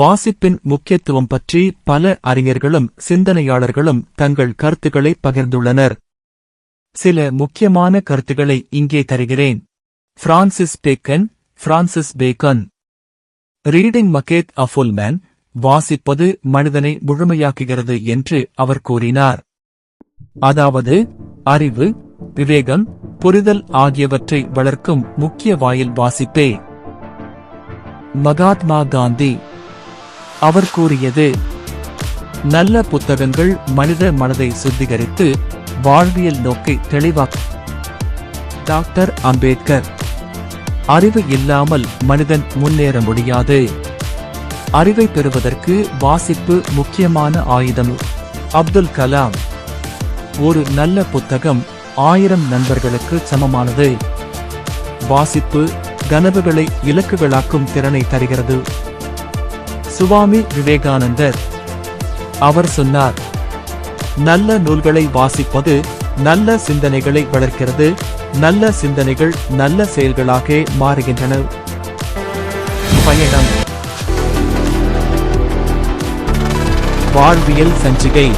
வாசிப்பின் முக்கியத்துவம் பற்றி பல அறிஞர்களும் சிந்தனையாளர்களும் தங்கள் கருத்துக்களை பகிர்ந்துள்ளனர். சில முக்கியமான கருத்துக்களை இங்கே தருகிறேன். Francis Bacon Francis Bacon reading maketh a full man வாசிப்பது மனிதனை முழுமையாக்குகிறது என்று அவர் கூறினார். அதாவது அறிவு விவேகம் புரிதல் ஆகியவற்றை வளர்க்கும் முக்கிய வாயில் வாசிப்பே. மகாத்மா காந்தி அவர் கூறியது நல்ல புத்தகங்கள் மனித மனதை சுத்திகரித்து வாழ்வியல் நோக்கை தெளிவாக்கும் டாக்டர் அம்பேத்கர் அறிவு இல்லாமல் மனிதன் முன்னேற முடியாது. அறிவை பெறுவதற்கு வாசிப்பு முக்கியமான ஆயுதம். அப்துல் கலாம் ஒரு நல்ல புத்தகம் ஆயிரம் நண்பர்களுக்கு சமமானது. வாசிப்பு கனவுகளை இலக்குகளாக்கும் திறனை தருகிறது. சுவாமி விவேகானந்தர். அவர் சொன்னார் நல்ல நூல்களை வாசிப்பது நல்ல சிந்தனைகளை வளர்க்கிறது. நல்ல சிந்தனைகள் நல்ல செயல்களாக மாறுகின்றன. பயணம். வாழ்வியல் சஞ்சிகை.